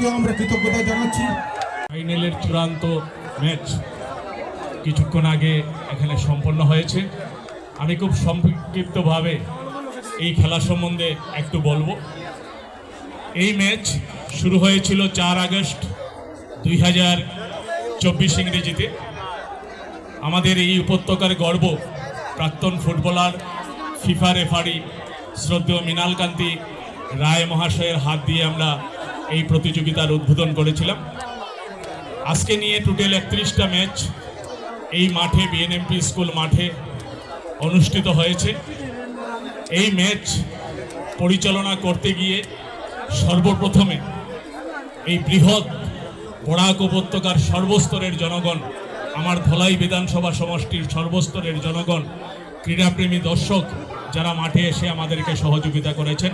তাকেও আমরা কৃতজ্ঞতা জানাচ্ছি। ফাইনালের চূড়ান্ত ম্যাচ কিছুক্ষণ আগে এখানে সম্পন্ন হয়েছে। আমি খুব সংক্ষিপ্তভাবে এই খেলা সম্বন্ধে একটু বলব। এই ম্যাচ শুরু হয়েছিল চার আগস্ট দুই হাজার চব্বিশ ইংরেজিতে। আমাদের এই উপত্যকার গর্ব প্রাক্তন ফুটবলার, ফিফা রেফারি শ্রদ্ধেয় মৃণাল কান্তি রায় মহাশয়ের হাত দিয়ে আমরা এই প্রতিযোগিতার উদ্বোধন করেছিলাম। আজকে নিয়ে টোটাল একত্রিশটা ম্যাচ এই মাঠে বিএনএমপি স্কুল মাঠে অনুষ্ঠিত হয়েছে। এই ম্যাচ পরিচালনা করতে গিয়ে সর্বপ্রথমে এই বৃহৎ বরাক উপত্যকার সর্বস্তরের জনগণ, আমার ধলাই বিধানসভা সমষ্টির সর্বস্তরের জনগণ, ক্রীড়াপ্রেমী দর্শক যারা মাঠে এসে আমাদেরকে সহযোগিতা করেছেন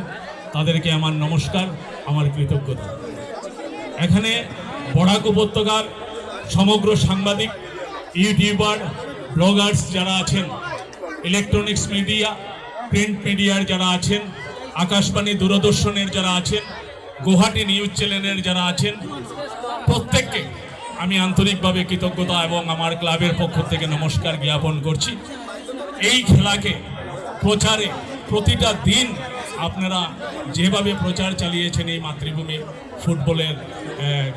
তাদেরকে আমার নমস্কার, আমার কৃতজ্ঞতা। এখানে বরাক উপত্যকার সমগ্র সাংবাদিক, ইউটিউবার, ব্লগার্স যারা আছেন ইলেকট্রনিক্স মিডিয়া প্রিন্ট মিডিয়ার যারা আছেন, আকাশবাণী দূরদর্শনের যারা আছেন, গুয়াহাটি নিউজ চ্যানেলের যারা আছেন, প্রত্যেককে আমি আন্তরিকভাবে কৃতজ্ঞতা এবং আমার ক্লাবের পক্ষ থেকে নমস্কার জ্ঞাপন করছি। এই খেলাকে প্রচারে প্রতিটা দিন আপনারা যেভাবে প্রচার চালিয়েছেন এই মাতৃভূমি ফুটবলের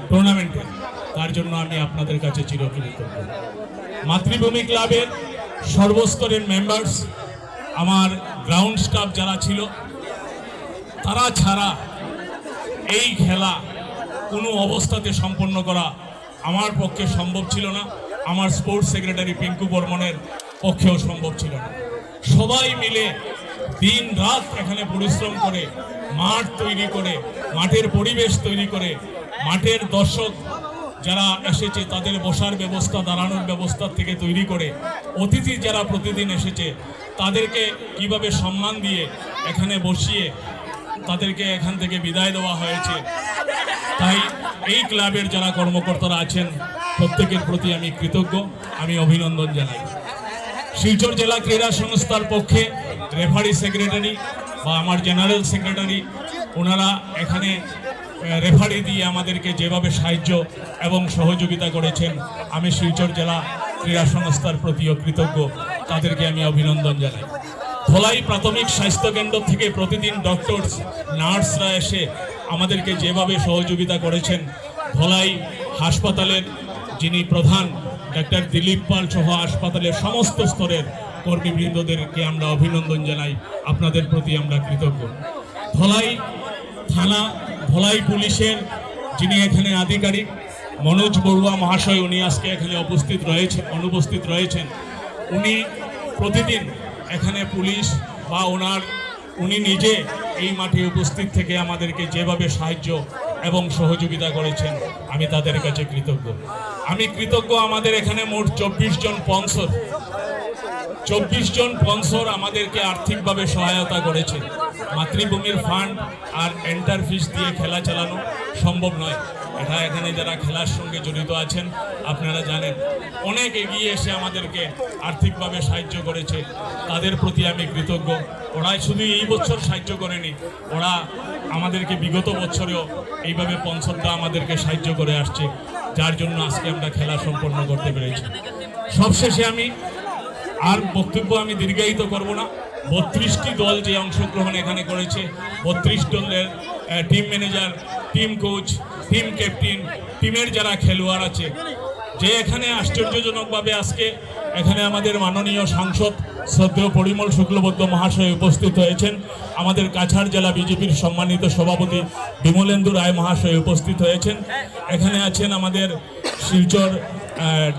টুর্নামেন্টে তার জন্য আমি আপনাদের কাছে চিরকৃতজ্ঞ। মাতৃভূমি ক্লাবের সর্বস্তরের মেম্বার্স আমার গ্রাউন্ড স্টাফ যারা ছিল, তারা ছাড়া এই খেলা কোনো অবস্থাতে সম্পন্ন করা আমার পক্ষে সম্ভব ছিল না। আমার স্পোর্টস সেক্রেটারি পিঙ্কু বর্মনের পক্ষেও সম্ভব ছিল না। সবাই মিলে দিন রাত এখানে পরিশ্রম করে, মাঠ তৈরি করে, মাঠের পরিবেশ তৈরি করে, মাঠের দর্শক যারা এসেছে তাদের বসার ব্যবস্থা, দাঁড়ানোর ব্যবস্থা থেকে তৈরি করে, অতিথি যারা প্রতিদিন এসেছে তাদেরকে কীভাবে সম্মান দিয়ে এখানে বসিয়ে তাদেরকে এখান থেকে বিদায় দেওয়া হয়েছে। তাই এই ক্লাবের যারা কর্মকর্তারা আছেন, প্রত্যেকের প্রতি আমি কৃতজ্ঞ, আমি অভিনন্দন জানাই। শিলচর জেলা ক্রীড়া সংস্থার পক্ষে রেফারি সেক্রেটারি বা আমার জেনারেল সেক্রেটারি, ওনারা এখানে রেফারি দিয়ে আমাদেরকে যেভাবে সাহায্য এবং সহযোগিতা করেছেন, আমি শিলচর জেলা ক্রীড়া সংস্থার প্রতিও কৃতজ্ঞ। তাদেরকে আমি অভিনন্দন জানাই। ধলাই প্রাথমিক স্বাস্থ্য কেন্দ্র থেকে প্রতিদিন ডক্টরস নার্সরা এসে আমাদেরকে যেভাবে সহযোগিতা করেছেন, ধলাই হাসপাতালের যিনি প্রধান ডাক্তার দিলীপ পাল সহ হাসপাতালের সমস্ত স্তরের কর্মীবৃন্দদেরকে আমরা অভিনন্দন জানাই। আপনাদের প্রতি আমরা কৃতজ্ঞ। ধলাই থানা, ধলাই পুলিশের যিনি এখানে আধিকারিক, মনোজ বড়ুয়া মহাশয়, উনি আজকে এখানে উপস্থিত রয়েছেন অনুপস্থিত রয়েছেন। উনি প্রতিদিন এখানে পুলিশ বা ওনার উনি নিজে এই মাঠে উপস্থিত থেকে আমাদেরকে যেভাবে সাহায্য এবং সহযোগিতা করেছেন। আমি তাদের কাছে কৃতজ্ঞ। আমি কৃতজ্ঞ আমাদের এখানে মোট চব্বিশ জন পনসর চব্বিশ জন স্পন্সর আমাদেরকে আর্থিকভাবে সহায়তা করেছে। মাতৃভূমির ফান্ড আর এন্টার ফিস দিয়ে খেলা চালানো সম্ভব নয়। এটা এখানে যারা খেলার সঙ্গে জড়িত আছেন, আপনারা জানেন, অনেক এগিয়ে এসে আমাদেরকে আর্থিকভাবে সাহায্য করেছে। তাদের প্রতি আমি কৃতজ্ঞ। ওরাই শুধু এই বছর সাহায্য করেনি, ওরা আমাদেরকে বিগত বছরেও এইভাবে পঞ্চরদা আমাদেরকে সাহায্য করে আসছে, যার জন্য আজকে আমরা খেলা সম্পন্ন করতে পেরেছি। সবশেষে আমি আর বক্তব্য আমি দীর্ঘায়িত করব না। বত্রিশটি দল যে অংশগ্রহণ এখানে করেছে, বত্রিশ দলের team manager team coach team captain টিমের যারা খেলোয়াড় আছে, যে এখানে আশ্চর্যজনকভাবে আজকে এখানে আমাদের মাননীয় সাংসদ শ্রদ্ধেয় পরিমল শুক্লবদ্ধ মহাশয় উপস্থিত হয়েছেন। আমাদের কাছাড় জেলা বিজেপির সম্মানিত সভাপতি বিমলেন্দু রায় মহাশয় উপস্থিত হয়েছেন। এখানে আছেন আমাদের শিলচর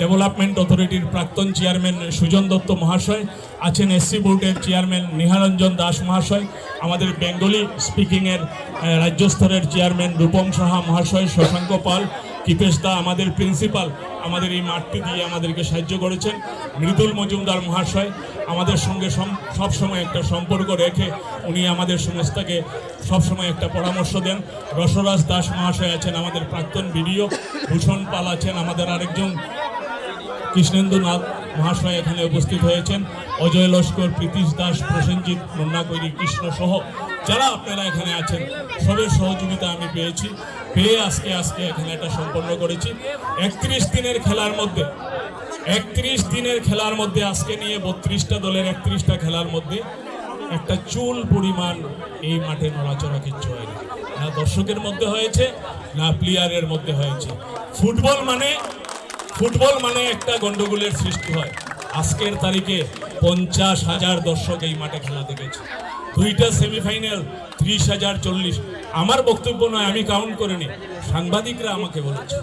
ডেভেলপমেন্ট অথরিটির প্রাক্তন চেয়ারম্যান সুজন দত্ত মহাশয়, আছেন এসসি বোর্ডের চেয়ারম্যান নিহারঞ্জন দাস মহাশয়, আমাদের বেঙ্গলি স্পিকিংয়ের রাজ্য স্তরের চেয়ারম্যান রূপম সাহা মহাশয়, শশাঙ্ক পাল, কৃপেশ দা আমাদের প্রিন্সিপাল আমাদের এই মাঠটি দিয়ে আমাদেরকে সাহায্য করেছেন, মৃদুল মজুমদার মহাশয় আমাদের সঙ্গে সব সময় একটা সম্পর্ক রেখে উনি আমাদের সংস্থাকে সবসময় একটা পরামর্শ দেন। রসরাজ দাস মহাশয় আছেন আমাদের প্রাক্তন বিডিও, ভূষণ পাল আছেন আমাদের আরেকজন কৃষ্ণেন্দুনাথ মহাশয় এখানে উপস্থিত হয়েছেন। অজয় লস্কর, প্রীতিশ দাস, প্রসেনজিৎ মুন্না কৈরি কৃষ্ণ সহ যারা আপনারা এখানে আছেন, সবের সহযোগিতা আমি পেয়েছি। পেয়ে আজকে আজকে এখানে এটা সম্পন্ন করেছি। একত্রিশ দিনের খেলার মধ্যে, একত্রিশ দিনের খেলার মধ্যে আজকে নিয়ে বত্রিশটা দলের একত্রিশটা খেলার মধ্যে একটা চুল পরিমাণ এই মাঠে নড়াচড়া কিচ্ছু হয়নি। না দর্শকের মধ্যে হয়েছে, না প্লেয়ারের মধ্যে হয়েছে। ফুটবল মানে ফুটবল মানে একটা গন্ডগোলের সৃষ্টি হয়। আজকের তারিখে পঞ্চাশ হাজার দর্শক এই মাঠে খেলা দেখেছে। দুইটা সেমিফাইনাল, ত্রিশ হাজার চল্লিশ। আমার বক্তব্য নয়, আমি কাউন্ট করে করিনি সাংবাদিকরা আমাকে বলেছে।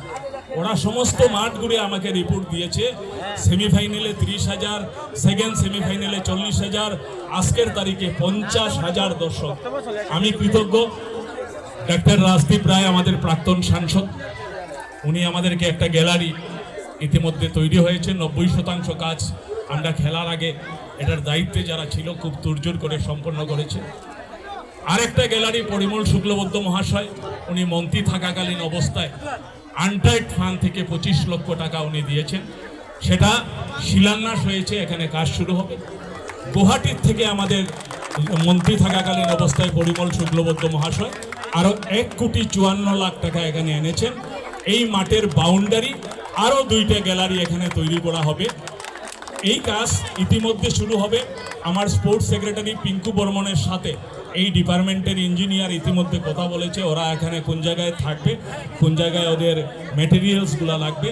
ওরা সমস্ত মাঠ ঘুরে আমাকে রিপোর্ট দিয়েছে। সেমিফাইনালে ত্রিশ হাজার সেকেন্ড সেমিফাইনালে চল্লিশ হাজার। আজকের তারিখে পঞ্চাশ হাজার দর্শক। আমি কৃতজ্ঞ। ডাক্তার রাজদীপ রায় আমাদের প্রাক্তন সাংসদ। উনি আমাদেরকে একটা গ্যালারি ইতিমধ্যে তৈরি হয়েছে, নব্বই শতাংশ কাজ আমরা খেলার আগে। এটার দায়িত্বে যারা ছিল, খুব তুরজোর করে সম্পন্ন করেছে। আরেকটা গ্যালারি, পরিমল শুক্লবদ্ধ মহাশয়, উনি মন্ত্রী থাকাকালীন অবস্থায় আনটাইড ফান্ড থেকে পঁচিশ লক্ষ টাকা উনি দিয়েছেন। সেটা শিলান্যাস হয়েছে, এখানে কাজ শুরু হবে। গুয়াহাটির থেকে আমাদের মন্ত্রী থাকাকালীন অবস্থায় পরিমল শুক্লবদ্ধ মহাশয় আরও এক কোটি চুয়ান্ন লাখ টাকা এখানে এনেছেন। এই মাঠের বাউন্ডারি আরও দুইটা গ্যালারি এখানে তৈরি করা হবে। এই কাজ ইতিমধ্যে শুরু হবে। আমার স্পোর্টস সেক্রেটারি পিঙ্কু বর্মনের সাথে। এই ডিপার্টমেন্টের ইঞ্জিনিয়ার ইতিমধ্যে কথা বলেছে, ওরা এখানে কোন জায়গায় থাকবে, কোন জায়গায় ওদের মেটেরিয়ালসগুলো লাগবে।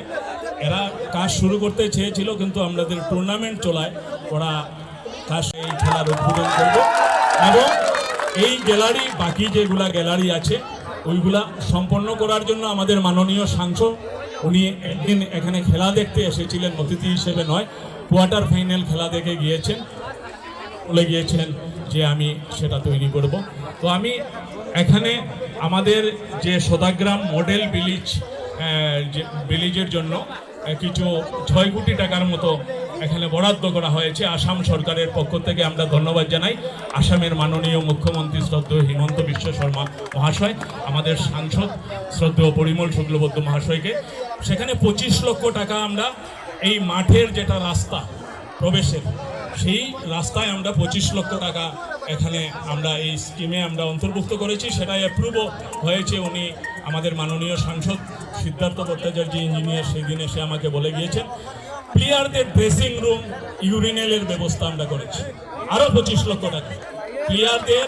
এরা কাজ শুরু করতে চেয়েছিল, কিন্তু আমাদের টুর্নামেন্ট চলায় ওরা কাজ এই খেলার উদ্বোধন করবে। এবং এই গ্যালারি, বাকি যেগুলা গ্যালারি আছে, ওইগুলা সম্পন্ন করার জন্য আমাদের মাননীয় সাংসদ উনি একদিন এখানে খেলা দেখতে এসেছিলেন, অতিথি হিসেবে নয়, কোয়ার্টার ফাইনাল খেলা দেখে গিয়েছেন। বলে গিয়েছেন যে আমি সেটা তৈরি করব। তো আমি এখানে আমাদের যে সদাগ্রাম মডেল ভিলিজ ভিলেজের জন্য কিছু ছয় কোটি টাকার মতো এখানে বরাদ্দ করা হয়েছে। আসাম সরকারের পক্ষ থেকে আমরা ধন্যবাদ জানাই। আসামের মাননীয় মুখ্যমন্ত্রী শ্রদ্ধেয় হিমন্ত বিশ্ব শর্মা মহাশয়, আমাদের সাংসদ শ্রদ্ধেয় পরিমল শুক্লবদ্ধ মহাশয়কে। সেখানে পঁচিশ লক্ষ টাকা আমরা এই মাঠের যেটা রাস্তা, প্রবেশের, সেই রাস্তায় আমরা পঁচিশ লক্ষ টাকা এখানে আমরা এই স্কিমে আমরা অন্তর্ভুক্ত করেছি। সেটা অ্যাপ্রুভও হয়েছে। উনি আমাদের মাননীয় সাংসদ সিদ্ধার্থ ভট্টাচার্য ইঞ্জিনিয়ার সেই দিন এসে আমাকে বলে গিয়েছেন প্লেয়ারদের ড্রেসিং রুম ইউরিনেলের ব্যবস্থা আমরা করেছি। আরও পঁচিশ লক্ষ টাকা। প্লেয়ারদের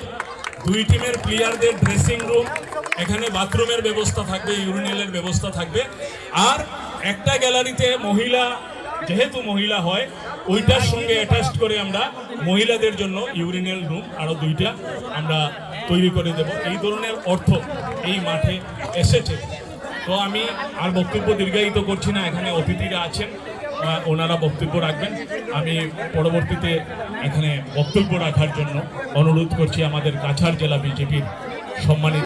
দুই টিমের প্লেয়ারদের ড্রেসিং রুম এখানে বাথরুমের ব্যবস্থা থাকবে ইউরিনেলের ব্যবস্থা থাকবে। আর একটা গ্যালারিতে মহিলা, যেহেতু মহিলা হয়, ওইটার সঙ্গে অ্যাটাচড করে আমরা মহিলাদের জন্য ইউরিনাল রুম আরও দুইটা আমরা তৈরি করে দেব। এই ধরনের অর্থ এই মাঠে এসেছে। তো আমি আর বক্তব্য দীর্ঘায়িত করছি না, এখানে অতিথিরা আছেন। ওনারা বক্তব্য রাখবেন। আমি পরবর্তীতে এখানে বক্তব্য রাখার জন্য অনুরোধ করছি আমাদের কাছাড় জেলা বিজেপির সম্মানিত